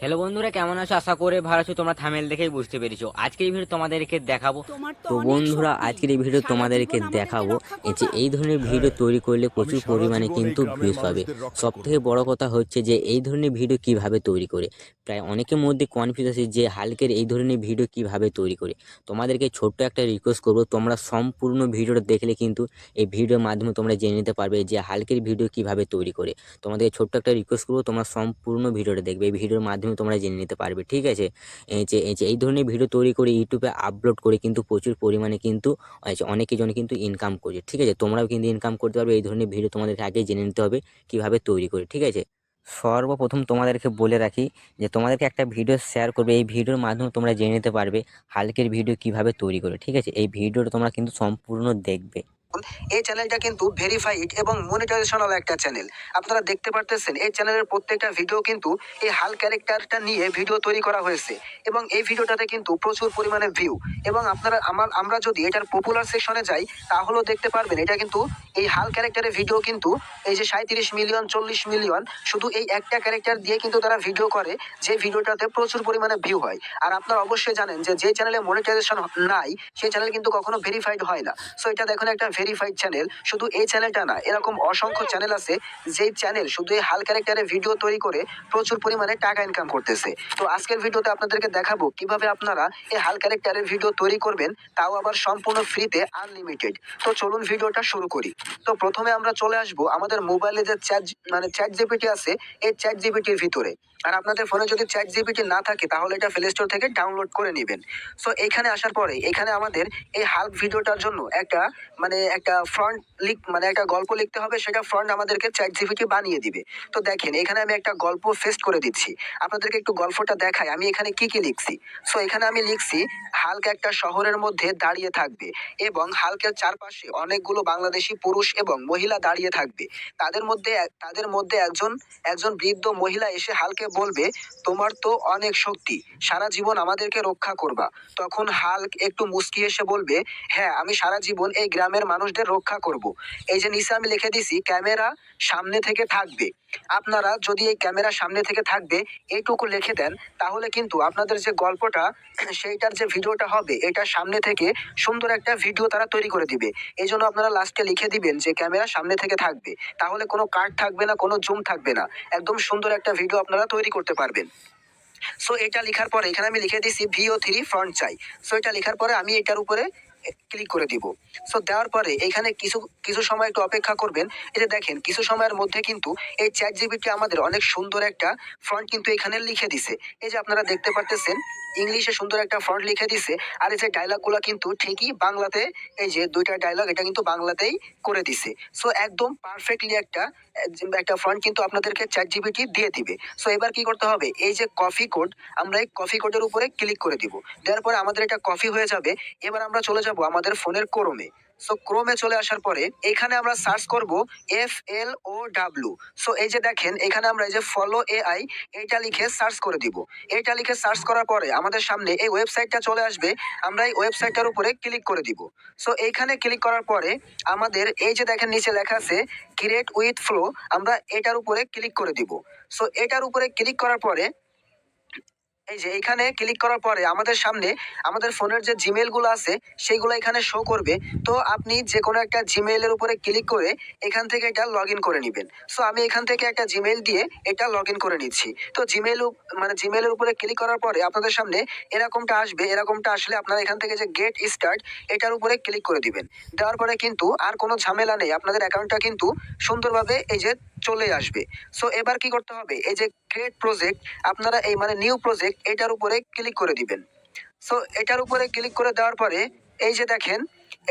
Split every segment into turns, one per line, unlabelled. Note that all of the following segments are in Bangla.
হ্যালো বন্ধুরা কেমন আছো? আশা করে ভালো আছো। তোমরা থামেল দেখেই বুঝতে পেরেছ। আজকের এই ভিডিও তোমাদেরকে দেখাবো। তো বন্ধুরা আজকের এই ভিডিও তোমাদেরকে দেখাবো। এই যে এই ধরনের ভিডিও তৈরি করলে প্রচুর পরিমাণে কিন্তু ভিউজ পাবে। সব থেকে বড় কথা হচ্ছে যে এই ধরনের ভিডিও কীভাবে তৈরি করে? প্রায় অনেকের মধ্যে কনফিউজ আছে যে হালকের এই ধরনের ভিডিও কীভাবে তৈরি করে। তোমাদেরকে ছোট্ট একটা রিকোয়েস্ট করব। তোমরা সম্পূর্ণ ভিডিওটা দেখলে কিন্তু এই ভিডিওর মাধ্যমে তোমরা জেনে নিতে পারবে যে হালকের ভিডিও কীভাবে তৈরি করে। তোমাদের ছোট্ট একটা রিকোয়েস্ট করব। তোমরা সম্পূর্ণ ভিডিওটা দেখবে। এই ভিডিওর মাধ্যমে তোমরা জেনে নিতে পারবে, ঠিক আছে? এই যে, এই ধরনের ভিডিও তৈরি করে ইউটিউবে আপলোড করে কিন্তু প্রচুর পরিমাণে কিন্তু অনেকে জন কিন্তু ইনকাম করছে, ঠিক আছে? তোমরাও কিন্তু ইনকাম করতে পারবে, এই ধরনের ভিডিও তোমাদেরকে আগে জেনে নিতে হবে কীভাবে তৈরি করে, ঠিক আছে? সর্বপ্রথম তোমাদেরকে বলে রাখি যে, তোমাদেরকে একটা ভিডিও শেয়ার করবে, এই ভিডিওর মাধ্যমে তোমরা জেনে নিতে পারবে হালকের ভিডিও কীভাবে তৈরি করে, ঠিক আছে? এই ভিডিওটা তোমরা কিন্তু সম্পূর্ণ দেখবে।
এই চ্যানেলটা কিন্তু ভেরিফাইড এবং মনিটাইজেশনাল একটা চ্যানেল আপনারা দেখতে পারতেছেন, এই চ্যানেলের প্রত্যেকটা ভিডিও কিন্তু এই হাল ক্যারেক্টারটা নিয়ে ভিডিও তৈরি করা হয়েছে এবং এই ভিডিওটাতে কিন্তু প্রচুর পরিমাণে ভিউ এবং আপনারা, আমার, আমরা যদি এটার পপুলার সেকশনে যাই, তাহলেও দেখতে পারবেন, এটা কিন্তু এই হাল ক্যারেক্টারের ভিডিও কিন্তু এই যে সাঁত্রিশ মিলিয়ন চল্লিশ মিলিয়ন শুধু এই একটা ক্যারেক্টার দিয়ে কিন্তু তারা ভিডিও করে, যে ভিডিওটাতে প্রচুর পরিমাণে ভিউ হয়। আর আপনারা অবশ্যই জানেন যে যে চ্যানেলে মনিটাইজেশন নাই, সেই চ্যানেল কিন্তু কখনো ভেরিফাইড হয় না। সো এটা দেখুন, একটা ভেরিফাইড চ্যানেল শুধু এই চ্যানেলটা না, এরকম অসংখ্য চ্যানেল আছে, যেই চ্যানেল শুধু এই হাল ক্যারেক্টারে ভিডিও তৈরি করে প্রচুর পরিমাণে টাকা ইনকাম করতেছে। তো আজকের ভিডিওতে আপনাদেরকে দেখাবো কীভাবে আপনারা এই হাল ক্যারেক্টারের ভিডিও তৈরি করবেন, তাও আবার সম্পূর্ণ ফ্রিতে আনলিমিটেড তো চলুন ভিডিওটা শুরু করি। তো প্রথমে আমরা চলে আসব আমাদের মোবাইলে যে চ্যাট মানে চ্যাট জিপিটি আছে, এই চ্যাট জিপিটির ভিতরে। আর আপনাদের ফোনে যদি চ্যাট জিপিটি না থাকে, তাহলে এটা প্লে স্টোর থেকে ডাউনলোড করে নেবেন। সো এখানে আসার পরে, এখানে আমাদের এই হাল্ক ভিডিওটার জন্য একটা মানে একটা ফ্রন্ট লিখ মানে একটা গল্প লিখতে হবে, সেটা ফ্রন্ট আমাদেরকে চ্যাট জিপিটি বানিয়ে দিবে। তো দেখেন, এখানে আমি একটা গল্প ফেস্ট করে দিচ্ছি। আপনাদেরকে একটু গল্পটা দেখাই, আমি এখানে কি কি লিখছি? সো এখানে আমি লিখছি, হাল্ক একটা শহরের মধ্যে দাঁড়িয়ে থাকবে এবং হালকের চারপাশে অনেকগুলো বাংলাদেশি পুরুষ এবং মহিলা দাঁড়িয়ে থাকবে। তাদের মধ্যে তাদের মধ্যে একজন একজন বৃদ্ধ মহিলা এসে হালকে বলবে, তোমার তো অনেক শক্তি, সারা জীবন আমাদেরকে রক্ষা করবা। তখন হাল্ক একটু মুস্কি এসে বলবে হ্যাঁ আমি সারা জীবন এই গ্রামের মানুষদের রক্ষা করব। এই যে নিচে আমি লিখে দিছি, ক্যামেরা সামনে থেকে থাকবে। আপনারা যদি এই ক্যামেরা সামনে থেকে থাকবে এইটুকু লিখে দেন, তাহলে কিন্তু আপনাদের যে গল্পটা, সেইটার যে ভিডিওটা হবে, এটা সামনে থেকে সুন্দর একটা ভিডিও তারা তৈরি করে দিবে। এই জন্য আপনারা লাস্টে লিখে দিবেন যে, ক্যামেরা সামনে থেকে থাকবে। তাহলে কোনো কাট থাকবে না, কোনো জুম থাকবে না। একদম সুন্দর একটা ভিডিও আপনারা তৈরি করতে পারবেন। সো এটা লেখার পরে, এখানে আমি লিখে দিছি ভিও থ্রি ফ্রন্ট চাই। সো এটা লেখার পরে আমি এটার উপরে ক্লিক করে দিব। সো দেওয়ার পরে এখানে কিছু কিছু সময় একটু অপেক্ষা করবেন। এই যে দেখেন, কিছু সময়ের মধ্যে কিন্তু এই চ্যাট জিবিটি আমাদের অনেক সুন্দর একটা ফ্রন্ট কিন্তু এখানে লিখে দিছে। এই যে আপনারা দেখতে পারতেছেন ইংলিশে সুন্দর একটা ফ্রন্ট লিখে দিছে। আর এই যে ডায়লগগুলো কিন্তু ঠিকই বাংলাতে, এই যে দুইটা ডায়লগ এটা কিন্তু বাংলাতেই করে দিছে। সো একদম পারফেক্টলি একটা একটা ফ্রন্ট কিন্তু আপনাদেরকে চ্যাট জিবিটি দিয়ে দিবে। সো এবার কি করতে হবে? এই যে কফি কোড আমরা এই কফি কোডের উপরে ক্লিক করে দিব। দেওয়ার পরে আমাদের এটা কফি হয়ে যাবে। এবার আমরা চলে যাব আমাদের ফোনের ক্রোমে। সো ক্রোমে চলে আসার পরে, এখানে আমরা সার্চ করব F L O W so এই যে দেখেন, এখানে আমরা এই যে ফলো এআই এটা লিখে সার্চ করে দিব। এটা লিখে সার্চ করার পরে আমাদের সামনে এই ওয়েবসাইটটা চলে আসবে, আমরা এই ওয়েবসাইটটার উপরে ক্লিক করে দিব। সো এইখানে ক্লিক করার পরে আমাদের এই যে দেখেন, নিচে লেখা আছে ক্রিয়েট উইথ ফ্লো আমরা এটার উপরে ক্লিক করে দিব। সো এটার উপরে ক্লিক করার পরে এই যে এখানে ক্লিক করার পরে আমাদের সামনে আমাদের ফোনের যে জিমেলগুলো আছে, সেইগুলো এখানে শো করবে। তো আপনি যে কোনো একটা জিমেইলের উপরে ক্লিক করে এখান থেকে এটা লগ করে নেবেন। সো আমি এখান থেকে একটা জিমেইল দিয়ে এটা লগ করে নিচ্ছি। তো জিমেইল মানে জিমেইলের উপরে ক্লিক করার পরে আপনাদের সামনে এরকমটা আসবে, এরকমটা আসলে আপনারা এখান থেকে যে গেট স্টার্ট এটার উপরে ক্লিক করে দিবেন। দেওয়ার পরে কিন্তু আর কোনো ঝামেলা নেই। আপনাদের অ্যাকাউন্টটা কিন্তু সুন্দরভাবে এই যে চলে আসবে। সো এবার কি করতে হবে? এই যে ক্রিয়েট প্রজেক্ট আপনারা এই মানে নিউ প্রজেক্ট এটার উপরে ক্লিক করে দিবেন। সো এটার উপরে ক্লিক করে দেওয়ার পরে, এই যে দেখেন,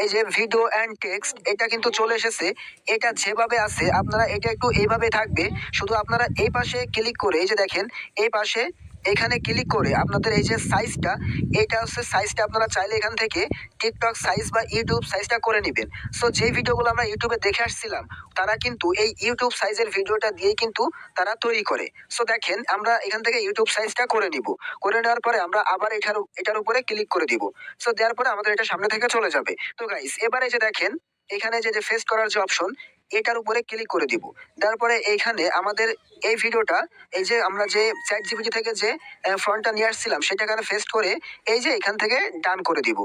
এই যে ভিডিও অ্যান্ড টেক্সট এটা কিন্তু চলে এসেছে। এটা যেভাবে আছে, আপনারা এটা একটু এইভাবে থাকবে। শুধু আপনারা এই পাশে ক্লিক করে, এই যে দেখেন, এই পাশে এখানে ক্লিক করে আপনাদের এই যে সাইজটা এটা হচ্ছে সাইজটা আপনারা চাইলে এখান থেকে টিকটক সাইজ বা ইউটিউব সাইজটা করে নেবেন। সো যে ভিডিওগুলো আমরা ইউটিউবে দেখে আসছিলাম, তারা কিন্তু এই ইউটিউব সাইজের ভিডিওটা দিয়েই কিন্তু তারা তৈরি করে। সো দেখেন, আমরা এখান থেকে ইউটিউব সাইজটা করে নিব। করে নেওয়ার পরে আমরা আবার এটার এটার উপরে ক্লিক করে দিব। সো দেওয়ার পরে আমাদের এটা সামনে থেকে চলে যাবে। তো গাইস এবারে যে দেখেন, এখানে যে যে ফেস করার যে অপশন এটার উপরে ক্লিক করে দিব। তারপরে এইখানে আমাদের এই ভিডিওটা, এই যে আমরা যে চ্যাট জিপিটি থেকে যে ফ্রন্টটা নিয়ে আসছিলাম সেটা এখানে ফেস্ট করে এই যে এখান থেকে ডান করে দিব।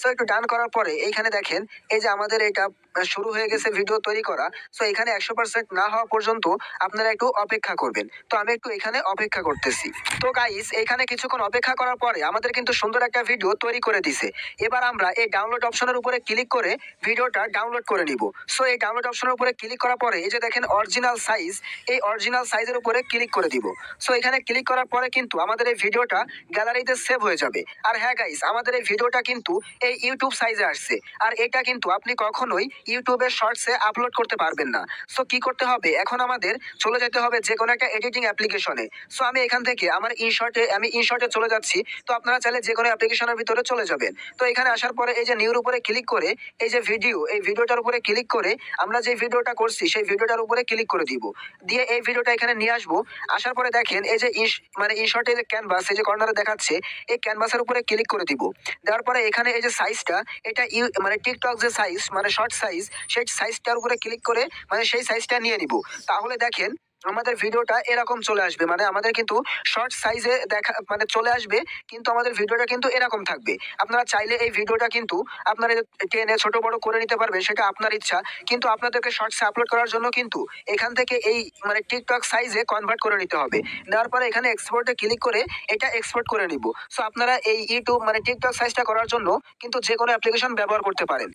সো একটু ডান করার পরে এইখানে দেখেন, এই যে আমাদের এটা শুরু হয়ে গেছে ভিডিও তৈরি করা। সো এখানে একশো পার্সেন্ট না হওয়া পর্যন্ত আপনারা একটু অপেক্ষা করবেন। তো আমি একটু এখানে অপেক্ষা করতেছি। তো গাইস এখানে কিছুক্ষণ অপেক্ষা করার পরে আমাদের কিন্তু সুন্দর একটা ভিডিও তৈরি করে দিছে। এবার আমরা এই ডাউনলোড অপশনের উপরে ক্লিক করে ভিডিওটা ডাউনলোড করে নিব। সো এই ডাউনলোড অপশনের উপরে ক্লিক করার পরে এই যে দেখেন অরিজিনাল সাইজ এই অরিজিনাল সাইজের উপরে ক্লিক করে দিব। সো এখানে ক্লিক করার পরে কিন্তু আমাদের এই ভিডিওটা গ্যালারিতে সেভ হয়ে যাবে। আর হ্যাঁ গাইস আমাদের এই ভিডিওটা কিন্তু এই ইউটিউব সাইজে আসছে। আর এটা কিন্তু আপনি কখনোই ইউটিউবের শর্টসে আপলোড করতে পারবেন না। সো কি করতে হবে? এখন আমাদের চলে যেতে হবে যে কোনো একটা এডিটিং অ্যাপ্লিকেশনে সো আমি এখান থেকে আমার ইনশর্টে আমি ইনশর্টে চলে যাচ্ছি। তো আপনারা চাইলে যে কোনো অ্যাপ্লিকেশনের ভিতরে চলে যাবেন। তো এখানে আসার পরে এই যে নিউর উপরে ক্লিক করে, এই যে ভিডিও এই ভিডিওটার উপরে ক্লিক করে আমরা যে ভিডিওটা করছি, সেই ভিডিওটার উপরে ক্লিক করে দিব। দিয়ে এই ভিডিওটা এখানে নিয়ে আসব। আসার পরে দেখেন এই যে ইস- মানে ইনশর্টে যে ক্যানভাস এই যে কর্নারে দেখাচ্ছে, এই ক্যানভাসের উপরে ক্লিক করে দিব। দেওয়ার পরে এখানে এই যে সাইজটা এটা ইউ মানে টিকটক যে সাইজ মানে শর্ট সাইজ সেই সাইজটার উপরে ক্লিক করে মানে সেই সাইজটা নিয়ে নিব। তাহলে দেখেন, আমাদের ভিডিওটা এরকম চলে আসবে। মানে আমাদের কিন্তু শর্ট সাইজে দেখা মানে চলে আসবে, কিন্তু আমাদের ভিডিওটা কিন্তু এরকম থাকবে। আপনারা চাইলে এই ভিডিওটা কিন্তু আপনারা টেনে ছোট বড় করে নিতে পারবেন, সেটা আপনার ইচ্ছা। কিন্তু আপনাদেরকে শর্টসে আপলোড করার জন্য কিন্তু এখান থেকে এই মানে টিকটক সাইজে কনভার্ট করে নিতে হবে। নেওয়ার পরে এখানে এক্সপোর্টে ক্লিক করে এটা এক্সপোর্ট করে নিব। সো আপনারা এই ইউটিউব মানে টিকটক সাইজটা করার জন্য কিন্তু যে কোনো অ্যাপ্লিকেশন ব্যবহার করতে পারেন।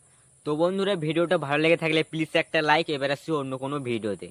তো বন্ধুরা ভিডিওটা ভালো লেগে থাকলে প্লিজ একটা লাইক এবার আসছি অন্য কোনো ভিডিওতে।